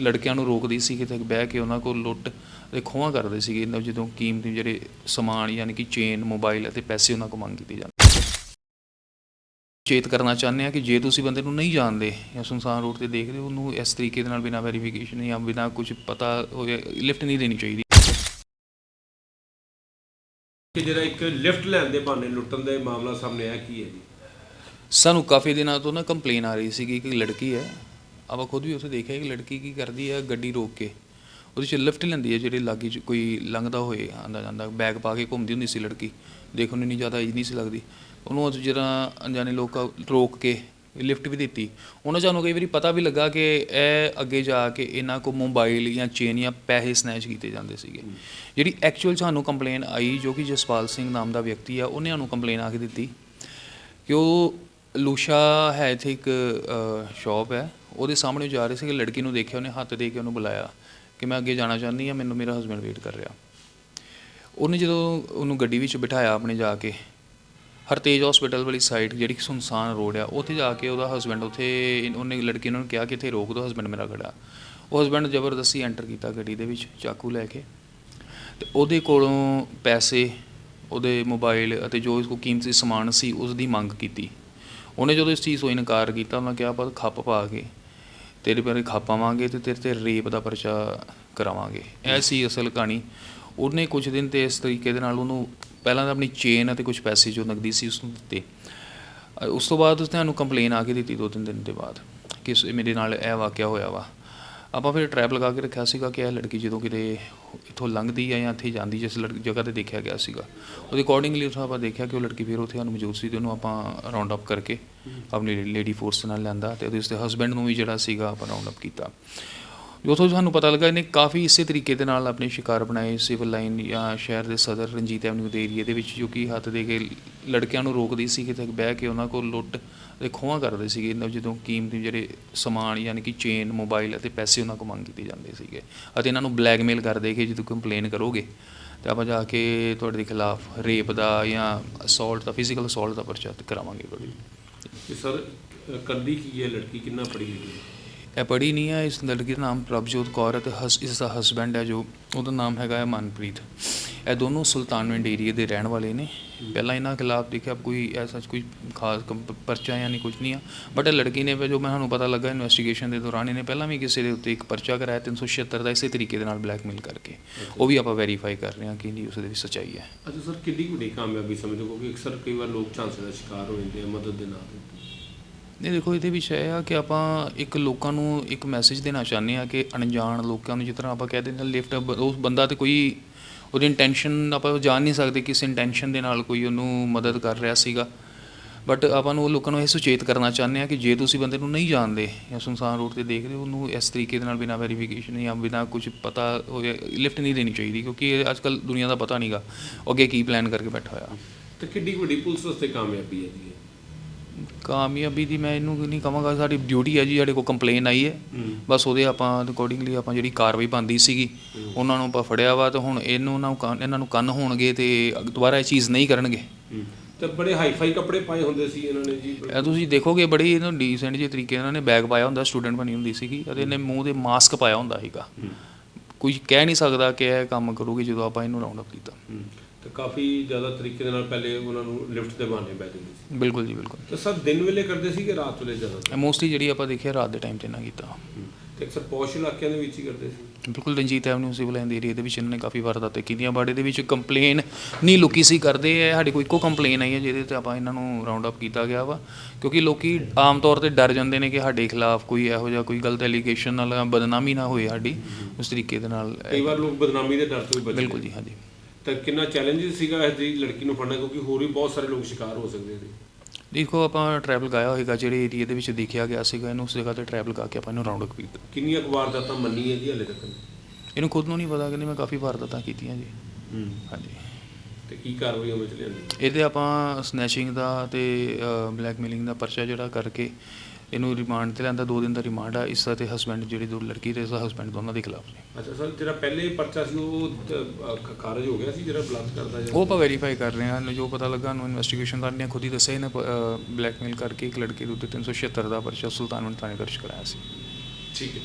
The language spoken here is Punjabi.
ਲੜਕਿਆਂ ਨੂੰ ਰੋਕਦੀ ਸੀ ਕਿਤੇ ਬਹਿ ਕੇ ਉਹਨਾਂ ਕੋਲ ਲੁੱਟ ਤੇ ਖੋਹਾਂ ਕਰਦੇ ਸੀਗੇ ਇਹਨਾਂ ਜਦੋਂ ਕੀਮਤੀ ਜਿਹੜੇ ਸਮਾਨ ਯਾਨੀ ਕਿ ਚੇਨ ਮੋਬਾਈਲ ਅਤੇ ਪੈਸੇ ਉਹਨਾਂ ਕੋਲ ਮੰਗ ਕੀਤੇ ਜਾਂਦੇ ਚੇਤ ਕਰਨਾ ਚਾਹੁੰਦੇ ਆ ਕਿ ਜੇ ਤੁਸੀਂ ਬੰਦੇ ਨੂੰ ਨਹੀਂ ਜਾਣਦੇ ਜਾਂ ਸੁਨਸਾਨ ਰੋਡ ਤੇ ਦੇਖਦੇ ਉਹਨੂੰ ਇਸ ਤਰੀਕੇ ਦੇ ਨਾਲ ਬਿਨਾਂ ਵੈਰੀਫਿਕੇਸ਼ਨ ਜਾਂ ਬਿਨਾਂ ਕੁਝ ਪਤਾ ਹੋਵੇ ਲਿਫਟ ਨਹੀਂ ਦੇਣੀ ਚਾਹੀਦੀ। ਕਿ ਜਿਹੜਾ ਇੱਕ ਲਿਫਟ ਲੈਣ ਦੇ ਬਹਾਨੇ ਲੁੱਟਣ ਦਾ ਮਾਮਲਾ ਸਾਹਮਣੇ ਆਇਆ ਕੀ ਹੈ ਜੀ? ਸਾਨੂੰ ਕਾਫੀ ਦਿਨਾਂ ਤੋਂ ਨਾ ਕੰਪਲੇਨ ਆ ਰਹੀ ਸੀਗੀ ਕਿ ਲੜਕੀ ਹੈ ਆਪਾਂ ਖੁਦ ਵੀ ਉੱਥੇ ਦੇਖਿਆ ਕਿ ਲੜਕੀ ਕੀ ਕਰਦੀ ਹੈ ਗੱਡੀ ਰੋਕ ਕੇ। ਉਹਦੇ 'ਚ ਲਿਫਟ ਲੈਂਦੀ ਹੈ ਜਿਹੜੇ ਲਾਗੇ 'ਚ ਕੋਈ ਲੰਘਦਾ ਹੋਏ ਆਂਦਾ ਜਾਂਦਾ ਬੈਗ ਪਾ ਕੇ ਘੁੰਮਦੀ ਹੁੰਦੀ ਸੀ ਲੜਕੀ। ਦੇਖਣ ਨੂੰ ਨਹੀਂ ਜ਼ਿਆਦਾ ਈਜ਼ੀ ਨਹੀਂ ਸੀ ਲੱਗਦੀ। ਉਹਨੂੰ ਉਹ ਜਿਹੜਾ ਅਣਜਾਣੇ ਲੋਕ ਰੋਕ ਕੇ ਲਿਫਟ ਵੀ ਦਿੱਤੀ। ਉਹਨਾਂ ਸਾਨੂੰ ਕਈ ਵਾਰੀ ਪਤਾ ਵੀ ਲੱਗਾ ਕਿ ਇਹ ਅੱਗੇ ਜਾ ਕੇ ਇਹਨਾਂ ਕੋ ਮੋਬਾਈਲ ਜਾਂ ਚੇਨ ਜਾਂ ਪੈਸੇ ਸਨੈਚ ਕੀਤੇ ਜਾਂਦੇ ਸੀਗੇ। ਜਿਹੜੀ ਐਕਚੁਅਲ ਸਾਨੂੰ ਕੰਪਲੇਨ ਆਈ ਜੋ ਕਿ ਜਸਪਾਲ ਸਿੰਘ ਨਾਮ ਦਾ ਵਿਅਕਤੀ ਆ ਉਹਨੇ ਸਾਨੂੰ ਕੰਪਲੇਨ ਆ ਕੇ ਦਿੱਤੀ ਕਿ ਉਹ ਲੂਸ਼ਾ ਹੈ ਇੱਥੇ ਇੱਕ ਸ਼ਾਪ ਹੈ। ਉਹਦੇ ਸਾਹਮਣੇ ਜਾ ਰਹੇ ਸੀਗੇ, ਲੜਕੀ ਨੂੰ ਦੇਖਿਆ, ਉਹਨੇ ਹੱਥ ਦੇ ਕੇ ਉਹਨੂੰ ਬੁਲਾਇਆ ਕਿ ਮੈਂ ਅੱਗੇ ਜਾਣਾ ਚਾਹੁੰਦੀ ਹਾਂ, ਮੈਨੂੰ ਮੇਰਾ ਹਸਬੰਡ ਵੇਟ ਕਰ ਰਿਹਾ। ਉਹਨੇ ਜਦੋਂ ਉਹਨੂੰ ਗੱਡੀ ਵਿੱਚ ਬਿਠਾਇਆ ਆਪਣੇ ਜਾ ਕੇ, ਹਰਤੇਜ ਹਸਪੀਟਲ ਵਾਲੀ ਸਾਈਡ ਜਿਹੜੀ ਸੁਨਸਾਨ ਰੋਡ ਆ, ਉੱਥੇ ਜਾ ਕੇ ਉਹਦਾ ਹਸਬੰਡ ਉੱਥੇ, ਉਹਨੇ ਲੜਕੀ ਨੂੰ ਕਿਹਾ ਕਿ ਇੱਥੇ ਰੋਕ ਦਿਓ ਹਸਬੰਡ ਮੇਰਾ ਖੜਾ। ਉਹ ਹਸਬੰਡ ਜ਼ਬਰਦਸਤੀ ਐਂਟਰ ਕੀਤਾ ਗੱਡੀ ਦੇ ਵਿੱਚ, ਚਾਕੂ ਲੈ ਕੇ। ਤੇ ਉਹਦੇ ਕੋਲੋਂ ਪੈਸੇ, ਉਹਦੇ ਮੋਬਾਈਲ ਅਤੇ ਜੋ ਇਸ ਕੋ ਕੀਮਤੀ ਸਮਾਨ ਸੀ, ਉਸ ਦੀ ਮੰਗ ਕੀਤੀ। ਉਹਨੇ ਜਦੋਂ ਇਸ ਚੀਜ਼ ਤੋਂ ਇਨਕਾਰ ਕੀਤਾ ਉਹਨਾਂ ਕਿਹਾ ਆਪਾਂ ਖੱਪ ਪਾ ਕੇ ਤੇਰੇ ਬਾਰੇ ਖੱਪ ਪਾਵਾਂਗੇ ਤੇ ਤੇਰੇ ਤੇ ਰੇਪ ਦਾ ਪਰਚਾ ਕਰਾਵਾਂਗੇ। ਇਹ ਸੀ ਅਸਲ ਕਹਾਣੀ। ਉਹਨੇ ਕੁਝ ਦਿਨ ਤੇ ਇਸ ਤਰੀਕੇ ਦੇ ਨਾਲ ਉਹਨੂੰ ਪਹਿਲਾਂ ਤਾਂ ਆਪਣੀ ਚੇਨ ਅਤੇ ਕੁਝ ਪੈਸੇ ਜੋ ਨਗਦੀ ਸੀ ਉਸ ਨੂੰ ਦਿੱਤੇ ਉਸ ਤੋਂ ਬਾਅਦ ਉਸਨੇ ਸਾਨੂੰ ਕੰਪਲੇਨ ਆ ਕੇ ਦਿੱਤੀ ਦੋ ਤਿੰਨ ਦਿਨ ਦੇ ਬਾਅਦ ਕਿ ਇਸ- ਮੇਰੇ ਨਾਲ ਇਹ ਵਾਕਿਆ ਹੋਇਆ ਵਾ। ਆਪਾਂ ਫਿਰ ਟਰੈਪ ਲਗਾ ਕੇ ਰੱਖਿਆ ਸੀਗਾ ਕਿ ਇਹ ਲੜਕੀ ਜਦੋਂ ਕਿਤੇ ਇੱਥੋਂ ਲੰਘਦੀ ਹੈ ਜਾਂ ਇੱਥੇ ਜਾਂਦੀ ਜਿਸ ਲੜਕੀ ਜਗ੍ਹਾ ਤੇ ਦੇਖਿਆ ਗਿਆ ਸੀਗਾ ਉਹਦੇ ਅਕੋਰਡਿੰਗਲੀ ਉੱਥੋਂ ਆਪਾਂ ਦੇਖਿਆ ਕਿ ਉਹ ਲੜਕੀ ਫਿਰ ਉੱਥੇ ਮੌਜੂਦ ਸੀ ਤੇ ਉਹਨੂੰ ਆਪਾਂ ਰਾਉਂਡ ਅਪ ਕਰਕੇ ਆਪਣੀ ਲੇਡੀ ਫੋਰਸ ਨਾਲ ਲੈਂਦਾ ਤੇ ਉਹਦੇ ਉਸਦੇ ਹਸਬੈਂਡ ਨੂੰ ਵੀ ਜਿਹੜਾ ਸੀਗਾ ਆਪਾਂ ਰਾਉਂਡ ਅਪ ਕੀਤਾ। ਉਥੋਂ ਸਾਨੂੰ ਪਤਾ ਲੱਗਾ ਇਹਨੇ ਕਾਫੀ ਇਸੇ ਤਰੀਕੇ ਦੇ ਨਾਲ ਆਪਣੇ ਸ਼ਿਕਾਰ ਬਣਾਏ ਸਿਵਲ ਲਾਈਨ ਜਾਂ ਸ਼ਹਿਰ ਦੇ ਸਦਰ ਰਣਜੀਤ ਐਵਨਿਊ ਦੇ ਏਰੀਏ ਦੇ ਵਿੱਚ ਜੋ ਕਿ ਹੱਥ ਦੇ ਕੇ ਲੜਕਿਆਂ ਨੂੰ ਰੋਕਦੀ ਸੀ ਕਿਤੇ ਬਹਿ ਕੇ ਉਹਨਾਂ ਕੋਲ ਲੁੱਟ ਤੇ ਖੋਹਾਂ ਕਰਦੇ ਸੀਗੇ ਜਦੋਂ ਕੀਮਤੀ ਜਿਹੜੇ ਸਮਾਨ ਯਾਨੀ ਕਿ ਚੇਨ ਮੋਬਾਈਲ ਅਤੇ ਪੈਸੇ ਉਹਨਾਂ ਕੋਲ ਮੰਗ ਕੀਤੇ ਜਾਂਦੇ ਸੀਗੇ ਅਤੇ ਇਹਨਾਂ ਨੂੰ ਬਲੈਕਮੇਲ ਕਰਦੇ ਕਿ ਜਦੋਂ ਕੰਪਲੇਨ ਕਰੋਗੇ ਤੇ ਆਪਾਂ ਜਾ ਕੇ ਤੁਹਾਡੇ ਦੇ ਖਿਲਾਫ ਰੇਪ ਦਾ ਜਾਂ ਅਸੌਲਟ ਦਾ ਫਿਜ਼ੀਕਲ ਅਸੌਲਟ ਦਾ ਪਰਚਾ ਕਰਾਵਾਂਗੇ ਤੁਹਾਡੀ ਸਰ ਅ, ਕੀ ਹੈ ਲੜਕੀ ਕਿੰਨਾ ਪੜੀ ਹੋਈ ਹੈ? ਇਹ ਪੜ੍ਹੀ ਨਹੀਂ ਹੈ ਇਸ ਲੜਕੀ ਦਾ ਨਾਮ ਪ੍ਰਭਜੋਤ ਕੌਰ ਹੈ ਤੇ ਹਸ ਇਸ ਦਾ ਹਸਬੈਂਡ ਹੈ ਜੋ ਉਹਦਾ ਨਾਮ ਹੈਗਾ ਹੈ ਮਨਪ੍ਰੀਤ। ਇਹ ਦੋਨੋਂ ਸੁਲਤਾਨਵਿੰਡ ਏਰੀਏ ਦੇ ਰਹਿਣ ਵਾਲੇ ਨੇ। ਪਹਿਲਾਂ ਇਹਨਾਂ ਖਿਲਾਫ ਦੇਖਿਆ ਕੋਈ ਐਸਾ ਕੋਈ ਖਾਸ ਪਰਚਾ ਜਾਂ ਨਹੀਂ ਕੁਝ ਨਹੀਂ ਆ। ਬਟ ਇਹ ਲੜਕੀ ਨੇ ਜੋ ਮੈਨੂੰ ਪਤਾ ਲੱਗਾ ਇਨਵੈਸਟੀਗੇਸ਼ਨ ਦੇ ਦੌਰਾਨ ਇਹਨੇ ਪਹਿਲਾਂ ਵੀ ਕਿਸੇ ਦੇ ਉੱਤੇ ਇੱਕ ਪਰਚਾ ਕਰਾਇਆ 376 ਦਾ ਇਸੇ ਤਰੀਕੇ ਦੇ ਨਾਲ ਬਲੈਕਮੇਲ ਕਰਕੇ। ਉਹ ਵੀ ਆਪਾਂ ਵੈਰੀਫਾਈ ਕਰ ਰਹੇ ਹਾਂ ਕਿ ਨਹੀਂ ਉਸ ਦੇ ਵਿੱਚ ਸੱਚਾਈ ਹੈ। ਅੱਛਾ ਸਰ ਕਿੰਨੀ ਕੁ ਵੱਡੀ ਕਾਮਯਾਬੀ ਸਮਝੋ ਕਿਉਂਕਿ ਅਕਸਰ ਕਈ ਵਾਰ ਲੋਕ ਝਾਂਸੇ ਦਾ ਸ਼ਿਕਾਰ ਹੋ ਜਾਂਦੇ ਆ ਮਦਦ ਦੇ ਨਾਂ ਤੇ ਨਹੀਂ, ਦੇਖੋ, ਇਹਦੇ ਵਿੱਚ ਇਹ ਆ ਕਿ ਆਪਾਂ ਇੱਕ ਲੋਕਾਂ ਨੂੰ ਇੱਕ ਮੈਸੇਜ ਦੇਣਾ ਚਾਹੁੰਦੇ ਆ ਕਿ ਅਣਜਾਣ ਲੋਕਾਂ ਨੂੰ, ਜਿਸ ਤਰ੍ਹਾਂ ਆਪਾਂ ਕਹਿੰਦੇ ਨੇ ਲਿਫਟ ਉਸ ਬੰਦਾ ਤੇ ਕੋਈ ਉਹਦੀ ਇੰਟੈਂਸ਼ਨ ਆਪਾਂ ਜਾਣ ਨਹੀਂ ਸਕਦੇ ਕਿਸ ਇੰਟੈਂਸ਼ਨ ਦੇ ਨਾਲ ਕੋਈ ਉਹਨੂੰ ਮਦਦ ਕਰ ਰਿਹਾ ਸੀਗਾ। ਬਟ ਆਪਾਂ ਨੂੰ ਉਹ ਲੋਕਾਂ ਨੂੰ ਇਹ ਸੁਚੇਤ ਕਰਨਾ ਚਾਹੁੰਦੇ ਆ ਕਿ ਜੇ ਤੁਸੀਂ ਬੰਦੇ ਨੂੰ ਨਹੀਂ ਜਾਣਦੇ ਜਾਂ ਸੁਨਸਾਨ ਰੋਡ ਤੇ ਦੇਖਦੇ ਹੋ, ਉਹਨੂੰ ਇਸ ਤਰੀਕੇ ਦੇ ਨਾਲ ਬਿਨਾਂ ਵੈਰੀਫਿਕੇਸ਼ਨ ਜਾਂ ਬਿਨਾਂ ਕੁਝ ਪਤਾ ਹੋਵੇ ਲਿਫਟ ਨਹੀਂ ਦੇਣੀ ਚਾਹੀਦੀ ਕਿਉਂਕਿ ਇਹ ਅੱਜ ਕੱਲ ਦੁਨੀਆ ਦਾ ਪਤਾ ਨਹੀਂਗਾ ਅੱਗੇ ਕੀ ਪਲਾਨ ਕਰਕੇ ਬੈਠਾ ਹੋਇਆ। ਤੇ ਕਿੱਡੀ ਵੱਡੀ ਪੁਲਿਸ ਵਾਸਤੇ ਕਾਮਯਾਬੀ ਹੈ? ਜੀ ਕਾਮਯਾਬੀ ਦੀ ਮੈਂ ਇਹਨੂੰ ਨਹੀਂ ਕਹਾਂਗਾ ਸਾਡੀ ਡਿਊਟੀ ਹੈ ਜੀ ਸਾਡੇ ਕੋਲ ਕੰਪਲੇਨ ਆਈ ਹੈ। ਬਸ ਉਹਦੇ ਆਪਾਂ ਅਕੋਰਡਿੰਗਲੀ ਆਪਾਂ ਜਿਹੜੀ ਕਾਰਵਾਈ ਬੰਦੀ ਸੀਗੀ ਉਹਨਾਂ ਨੂੰ ਆਪਾਂ ਫੜਿਆ ਵਾ ਤੇ ਹੁਣ ਇਹਨੂੰ ਨਾ ਇਹਨਾਂ ਨੂੰ ਕੰਨ ਹੋਣਗੇ ਤੇ ਦੁਬਾਰਾ ਇਹ ਚੀਜ਼ ਨਹੀਂ ਕਰਨਗੇ। ਤੇ ਬੜੇ ਹਾਈ-ਫਾਈ ਕੱਪੜੇ ਪਾਏ ਹੁੰਦੇ ਸੀ ਇਹਨਾਂ ਨੇ ਜੀ। ਇਹ ਤੁਸੀਂ ਦੇਖੋਗੇ ਬੜੀ ਇਹਨੂੰ ਡੀਸੈਂਟ ਜਿਹੇ ਤਰੀਕੇ ਨਾਲ ਇਹਨਾਂ ਨੇ ਬੈਗ ਪਾਇਆ ਹੁੰਦਾ ਸਟੂਡੈਂਟ ਬਣੀ ਹੁੰਦੀ ਸੀਗੀ ਅਤੇ ਇਹਨੇ ਮੂੰਹ ਤੇ ਮਾਸਕ ਪਾਇਆ ਹੁੰਦਾ ਸੀਗਾ। ਕੋਈ ਕਹਿ ਨਹੀਂ ਸਕਦਾ ਕਿ ਇਹ ਕੰਮ ਕਰੂਗੀ ਜਦੋਂ ਆਪਾਂ ਇਹਨੂੰ ਰਾਉਂਡ ਅਪ ਕੀਤਾ। ਕਾਫੀ ਜ਼ਿਆਦਾ ਤਰੀਕੇ ਦੇ ਨਾਲ ਪਹਿਲੇ ਉਹਨਾਂ ਨੂੰ ਲਿਫਟ ਦੇ ਬਹਾਨੇ ਬੈ ਜਾਂਦੇ ਸੀ। ਬਿਲਕੁਲ ਜੀ ਬਿਲਕੁਲ। ਤੇ ਸਰ ਦਿਨ ਵੇਲੇ ਕਰਦੇ ਸੀ ਕਿ ਰਾਤ ਵੇਲੇ ਜ਼ਿਆਦਾ? ਮੋਸਟਲੀ ਜਿਹੜੀ ਆਪਾਂ ਦੇਖਿਆ ਰਾਤ ਦੇ ਟਾਈਮ ਤੇ ਨਾ ਕੀਤਾ। ਤੇ ਅਕਸਰ ਪੌਸ਼ ਇਲਾਕਿਆਂ ਦੇ ਵਿੱਚ ਹੀ ਕਰਦੇ ਸੀ? ਬਿਲਕੁਲ ਰਣਜੀਤ ਐਵਨਿਊ ਸਿਵਲ ਦੇ ਏਰੀਆ ਦੇ ਵਿੱਚ ਇਹਨਾਂ ਨੇ ਕਾਫੀ ਵਾਰਦਾਤਾਂ ਕੀਤੀਆਂ। ਬਾੜੇ ਦੇ ਵਿੱਚ ਕੰਪਲੇਨ ਨਹੀਂ ਲੁਕੀ ਸੀ ਕਰਦੇ ਹੈ ਸਾਡੇ ਕੋਲ ਇੱਕੋ ਕੰਪਲੇਨ ਆਈ ਹੈ ਜਿਹਦੇ ਤੇ ਆਪਾਂ ਇਹਨਾਂ ਨੂੰ ਰਾਉਂਡ ਅਪ ਕੀਤਾ ਗਿਆ ਵਾ। ਕਿਉਂਕਿ ਲੋਕੀ ਆਮ ਤੌਰ ਤੇ ਡਰ ਜਾਂਦੇ ਨੇ ਕਿ ਸਾਡੇ ਖਿਲਾਫ ਕੋਈ ਇਹੋ ਜਿਹਾ ਕੋਈ ਗਲਤ ਐਲੀਗੇਸ਼ਨ ਨਾਲ ਬਦਨਾਮੀ ਨਾ ਹੋਏ ਸਾਡੀ। ਉਸ ਤਰੀਕੇ ਦੇ ਨਾਲ ਕਈ ਵਾਰ ਲੋਕ ਬਦਨਾਮੀ ਦੇ ਡਰ ਤੋਂ ਵੀ ਬਚਦੇ ਬਿਲਕੁਲ ਜੀ ਹਾਂਜੀ। ਤਾਂ ਕਿੰਨਾ ਚੈਲੰਜਿਸ ਸੀਗਾ ਇਸ ਦੀ ਲੜਕੀ ਨੂੰ ਫੜਨਾ ਕਿਉਂਕਿ ਹੋਰ ਵੀ ਬਹੁਤ ਸਾਰੇ ਲੋਕ ਸ਼ਿਕਾਰ ਹੋ ਸਕਦੇ ਸੀ। ਦੇਖੋ ਆਪਾਂ ਟਰੈਵਲ ਗਾਇਆ ਹੋਏਗਾ ਜਿਹੜੇ ਏਰੀਆ ਦੇ ਵਿੱਚ ਦੇਖਿਆ ਗਿਆ ਸੀਗਾ ਇਹਨੂੰ ਉਸ ਜਗ੍ਹਾ ਤੇ ਟਰੈਵਲ ਗਾ ਕੇ ਆਪਾਂ ਇਹਨੂੰ ਰਾਉਂਡ ਅਪ ਕੀਤਾ ਕਿੰਨੀਆਂ ਕੁ ਵਾਰਦਾਤਾਂ ਮੰਨੀ ਹੈ ਜੀ ਹਲੇ ਤੱਕ? ਇਹਨੂੰ ਖੁਦ ਨੂੰ ਨਹੀਂ ਪਤਾ ਕਿ ਮੈਂ ਕਾਫੀ ਵਾਰਦਾਤਾਂ ਕੀਤੀਆਂ ਜੀ। ਹੂੰ। ਹਾਂਜੀ। ਤੇ ਕੀ ਕਾਰਵਾਈ ਅਮਲ ਚ ਲਿਆਂਦੀ? ਇਹਦੇ ਆਪਾਂ ਸਨੈਚਿੰਗ ਦਾ ਤੇ ਬਲੈਕਮੇਲਿੰਗ ਦਾ ਪਰਚਾ ਜਿਹੜਾ ਕਰਕੇ ਇਹਨੂੰ ਰਿਮਾਂਡ ਤੇ ਲੈਂਦਾ 2 ਦਿਨ ਦਾ ਰਿਮਾਂਡ ਆ ਇਸ ਦਾ ਤੇ ਹਸਬੈਂਡ ਜਿਹੜੀ ਦੋ ਲੜਕੀ ਤੇ ਇਸਦਾ ਹਸਬੈਂਡ ਦੋਨਾਂ ਦੇ ਖਿਲਾਫ ਸੀ ਅੱਛਾ ਸਰ ਜਿਹੜਾ ਪਹਿਲੇ ਪਰਚਾ ਸੀ ਉਹ ਤ- ਅ, ਖ- ਖਾਰਜ ਹੋ ਗਿਆ ਸੀ ਜਿਹੜਾ ਬਲਾਤਕਾਰ ਦਾ ਉਹ ਆਪਾਂ ਵੈਰੀਫਾਈ ਕਰ ਰਹੇ ਹਾਂ ਜੋ ਪਤਾ ਲੱਗਾ ਨੂੰ ਇਨਵੈਸਟੀਗੇਸ਼ਨ ਦਾ ਨੇ ਖੁਦ ਹੀ ਦੱਸਿਆ ਇਹਨੇ ਬਲੈਕਮੇਲ ਕਰਕੇ ਇੱਕ ਲੜਕੇ ਦੇ ਉੱਤੇ 376 ਦਾ ਪਰਚਾ ਸੁਲਤਾਨਵੰਡ ਥਾਣੇ ਦਰਜ ਕਰਾਇਆ ਸੀ। ਠੀਕ ਹੈ